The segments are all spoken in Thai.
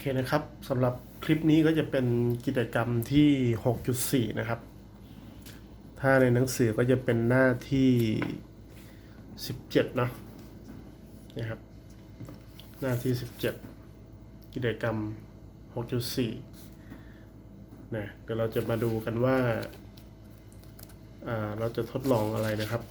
อเคนะครับสำหรับคลิปนี้ก็จะเป็นกิจกรรมที่ 6.4 นะครับ ถ้าในหนังสือก็จะเป็นหน้าที่ 17เนาะนะครับ หน้าที่ 17 กิจกรรม 6.4 นะเดี๋ยวเราจะมาดูกันว่าอ่าเราจะทดลองอะไรนะครับ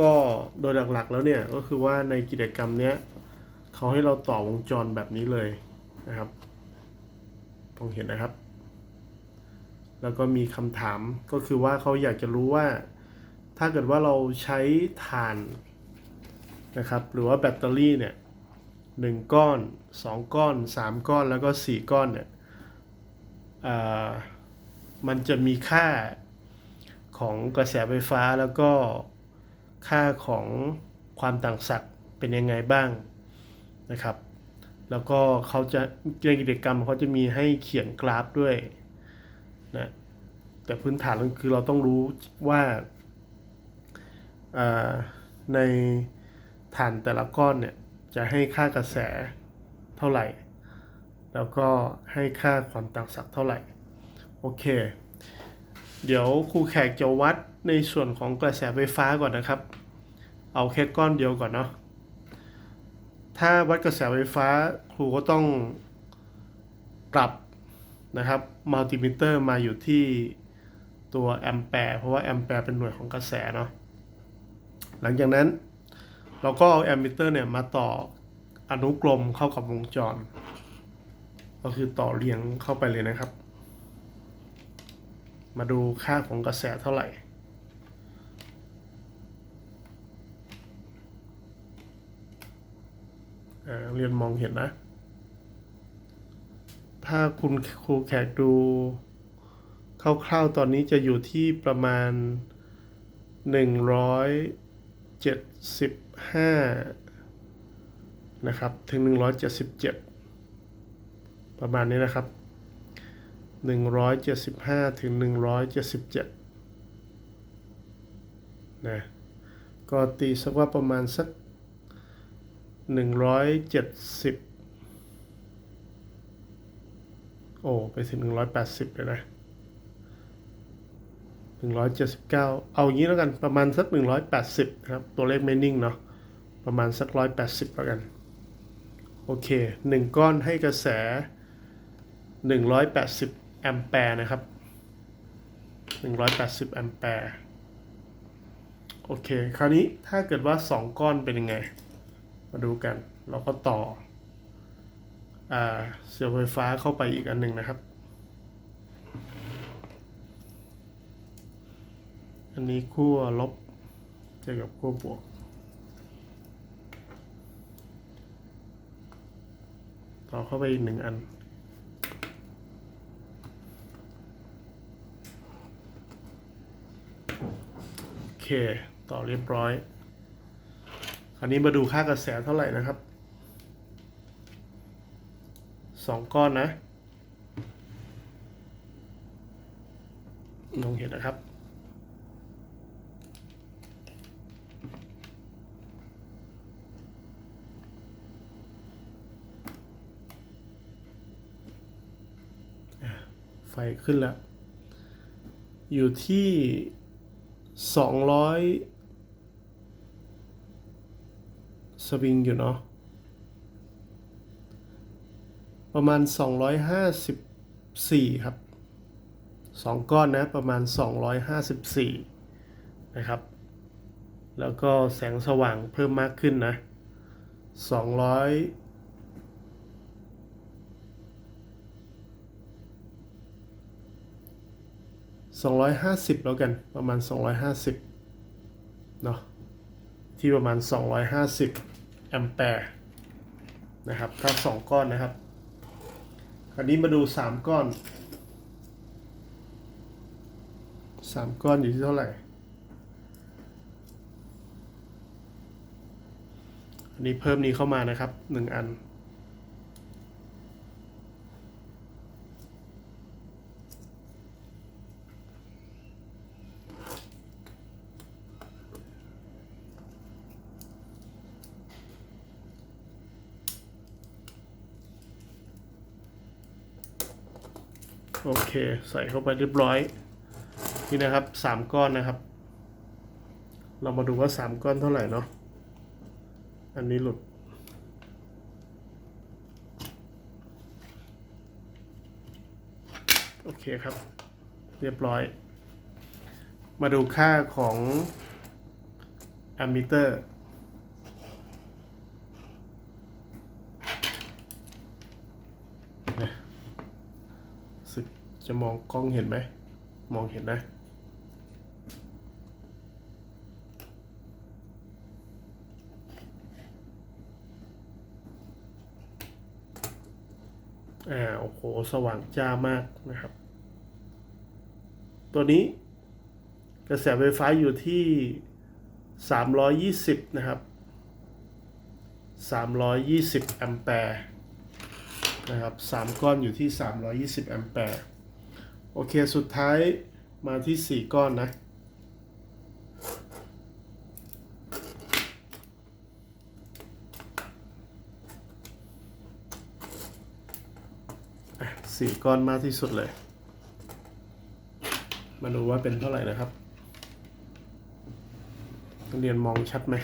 ก็โดยหลักๆแล้วเนี่ยก็คือว่าในกิจกรรมเนี้ย เขาให้เราต่อวงจรแบบนี้เลยนะครับมองเห็นนะครับ แล้วก็มีคำถามก็คือว่าเขาอยากจะรู้ว่า ถ้าเกิดว่าเราใช้ถ่านนะครับ หรือว่าแบตเตอรี่เนี่ยหนึ่งก้อนสองก้อนสามก้อนแล้วก็สี่ก้อนเนี่ยมันจะมีค่าของกระแสไฟฟ้าแล้วก็ค่าของความต่างศักย์เป็นยังไงบ้าง นะครับ แล้วก็เขาจะในกิจกรรมเขาจะมีให้เขียนกราฟด้วยนะแต่พื้นฐานก็คือเราต้องรู้ว่าอ่าในฐานแต่ละก้อนเนี่ยจะให้ค่ากระแสเท่าไหร่ แล้วก็ให้ค่าความต่างศักย์เท่าไหร่ โอเค เดี๋ยวครูแขกจะวัดในส่วนของกระแสไฟฟ้าก่อนนะครับ เอาแค่ก้อนเดียวก่อนเนาะ ถ้าวัดกระแสไฟฟ้าครูก็ต้องปรับนะครับมัลติมิเตอร์มาอยู่ที่ตัวแอมแปร์เพราะว่าแอมแปร์เป็นหน่วยของกระแสเนาะหลังจากนั้นเราก็เอาแอมมิเตอร์เนี่ยมาต่ออนุกรมเข้ากับวงจร ก็คือต่อเรียงเข้าไปเลยนะครับ มาดูค่าของกระแสเท่าไหร่ อ่า เรียนมองเห็นนะ ถ้าคุณครูแขกดูคร่าวๆตอนนี้จะอยู่ที่ประมาณ 175 นะครับ ถึง 177 ประมาณนี้นะครับ 175 ถึง 177 นะ ก็ตีสักว่าประมาณสัก หนึ่งร้อยเจ็ดสิบโอ้ไปถึงหนึ่งร้อยแปดสิบเลยนะหนึ่งร้อยเจ็ดสิบเก้าเอางี้แล้วกันประมาณสักหนึ่งร้อยแปดสิบครับ ตัวเลขไม่นิ่งเนาะประมาณสักร้อยแปดสิบแล้วกัน โอเคหนึ่งก้อนให้กระแสหนึ่งร้อยแปดสิบแอมแปร์นะครับหนึ่งร้อยแปดสิบแอมแปร์โอเค คราวนี้ถ้าเกิดว่าสองก้อนเป็นยังไง มาดูกัน เราก็ต่ออเสียบไฟฟ้าเข้าไปอีกอันหนึ่งนะครับ อันนี้ขั้วลบเจอกับขั้วบวก ต่อเข้าไปอีกหนึ่งอันโอเค ต่อเรียบร้อย คราวนี้มาดูค่ากระแสเท่าไหร่นะครับสองก้อนนะมองเห็นนะครับ ไฟขึ้นแล้ว อยู่ที่สองร้อยส วิงอยู่เนาะประมาณ 254 ครับ 2 ก้อนนะ ประมาณ 254 นะครับ แล้วก็แสงสว่างเพิ่มมากขึ้นนะ 200 250 แล้วกันประมาณ 250 เนาะที่ประมาณ 250 แอมแปร์นะครับถ้า2ก้อนนะครับ คราวนี้มาดูสามก้อนสามก้อนอยู่ที่เท่าไหร่ อันนี้เพิ่มนี้เข้ามานะครับหนึ่งอัน โอเค ใส่เข้าไปเรียบร้อย นี่นะครับสามก้อนนะครับ เรามาดูว่าสามก้อนเท่าไหร่เนาะอันนี้หลุดโอเคครับ เรียบร้อย มาดูค่าของแอมมิเตอร์ สึก จะมองกล้องเห็นไหม มองเห็นนะ อ่า โอ้โห สว่างจ้ามากนะครับ ตัวนี้กระแสไฟฟ้าอยู่ที่ 320 นะครับ 320 แอมแปร์นะครับสามก้อนอยู่ที่ 320 แอมแปร์ โอเคสุดท้ายมาที่ 4 ก้อนนะ สี่ก้อนมากที่สุดเลย มาดูว่าเป็นเท่าไหร่นะครับนักเรียนมองชัดไหม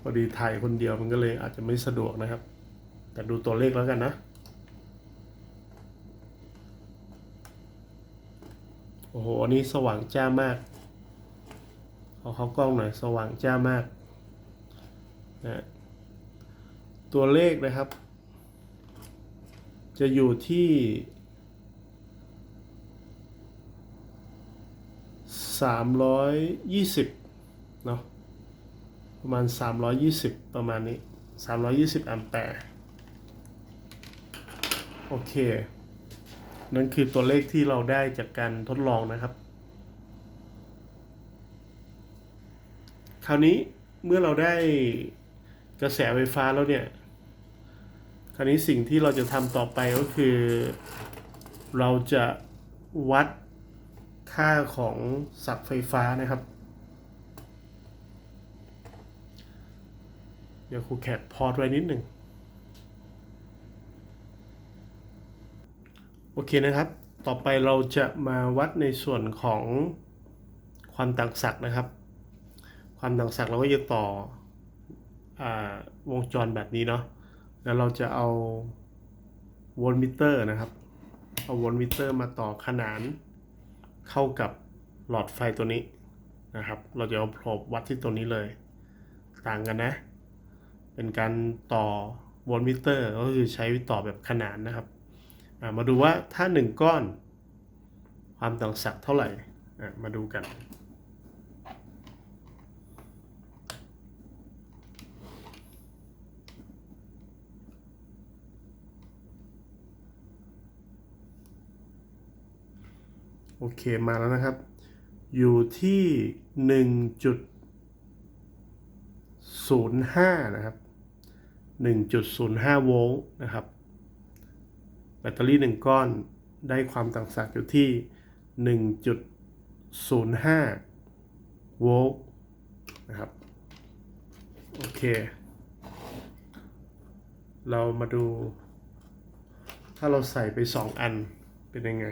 พอดีถ่ายคนเดียวมันก็เลยอาจจะไม่สะดวกนะครับ แต่ดูตัวเลขแล้วกันนะ โอ้โห อันนี้สว่างจ้ามากเอเขากล้องหน่อย สว่างจ้ามากนะตัวเลขนะครับ จะอยู่ที่สามร้อยยี่สิบเนาะประมาณ320ประมาณนี้320แอมแปร์โอเค นั่นคือตัวเลขที่เราได้จากการทดลองนะครับ คราวนี้เมื่อเราได้กระแสไฟฟ้าแล้วเนี่ย คราวนี้สิ่งที่เราจะทำต่อไปก็คือ เราจะวัดค่าของสักไฟฟ้านะครับ เดี๋ยวครูแคทพอดไว้นิดหนึ่ง โอเคนะครับ ต่อไปเราจะมาวัดในส่วนของความต่างศักย์นะครับ ความต่างศักย์เราก็จะต่ออวงจรแบบนี้เนาะ แล้วเราจะเอาโวลต์มิเตอร์นะครับ เอาโวลต์มิเตอร์มาต่อขนานเข้ากับหลอดไฟตัวนี้นะครับ เราจะเอาโพรบวัดที่ตัวนี้เลย ต่างกันนะ เป็นการต่อโวลต์มิเตอร์ก็คือใช้ต่อแบบขนานนะครับ มาดูว่าถ้า 1 ก้อน ความต่างศักย์เท่าไหร่มาดูกัน โอเคมาแล้วนะครับ อยู่ที่ 1.05 นะครับ 1.05 โวลต์นะครับ แบตเตอรี่ 1 ก้อนได้ความต่างศักย์อยู่ที่ 1.05 โวลต์นะครับ โอเค เรามาดู ถ้าเราใส่ไป 2 อันเป็นยังไง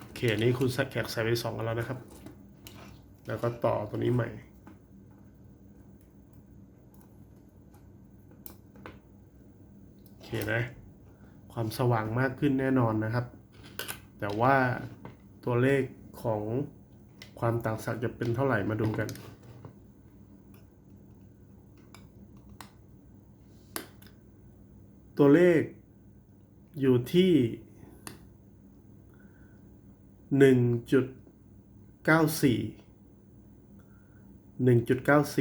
โอเคอันนี้คุณแขกใส่ไปสองกันแล้วนะครับ แล้วก็ต่อตัวนี้ใหม่ ความสว่างมากขึ้นแน่นอนนะครับ แต่ว่าตัวเลขของความต่างศักย์จะเป็นเท่าไหร่มาดูกัน ตัวเลขอยู่ที่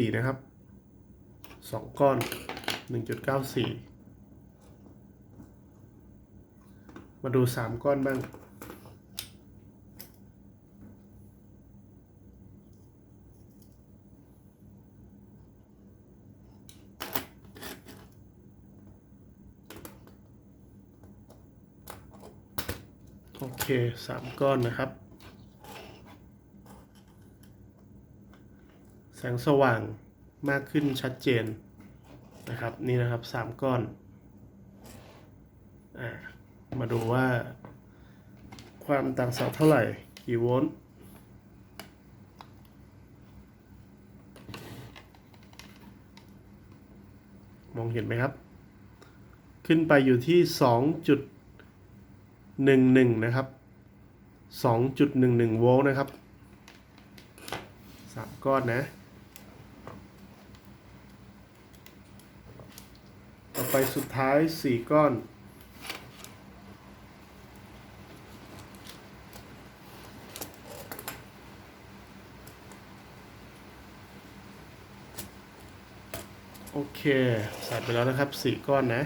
1.94 1.94 นะครับ 2 ก้อน 1.94 มาดูสามก้อนบ้าง โอเคสามก้อนนะครับ แสงสว่างมากขึ้นชัดเจนนะครับ นี่นะครับสามก้อน อ่า มาดูว่า ความต่างศักย์เท่าไหร่ กี่โวลต์มองเห็นไหมครับ ขึ้นไปอยู่ที่ 2.11 นะครับ 2.11 โวลต์นะครับสามก้อนนะ ต่อไปสุดท้าย 4 ก้อน โอเค ใส่ไปแล้วนะครับ4ก้อนนะ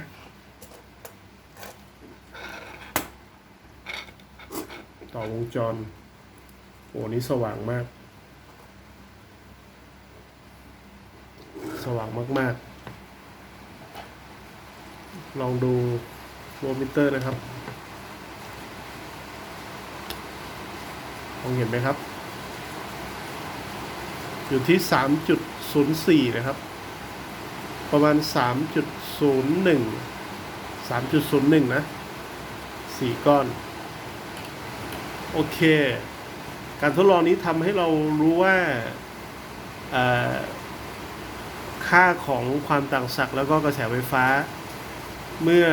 ต่อวงจร โอ้นี่สว่างมาก สว่างมาก ๆ ลองดูโวลต์มิเตอร์นะครับมองเห็นไหมครับ อยู่ที่ 3.04 นะครับ ประมาณ 3.01 3.01 นะ 4 ก้อน โอเค การทดลองนี้ทำให้เรารู้ว่าค่าของความต่างศักย์แล้วก็กระแสไฟฟ้า เมื่อ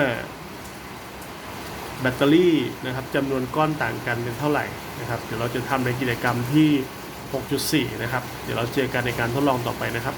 แบตเตอรี่นะครับจำนวนก้อนต่างกันเป็นเท่าไหร่นะครับ เดี๋ยวเราจะทำในกิจกรรมที่ 6.4 นะครับ เดี๋ยวเราเจอกันในการทดลองต่อไปนะครับ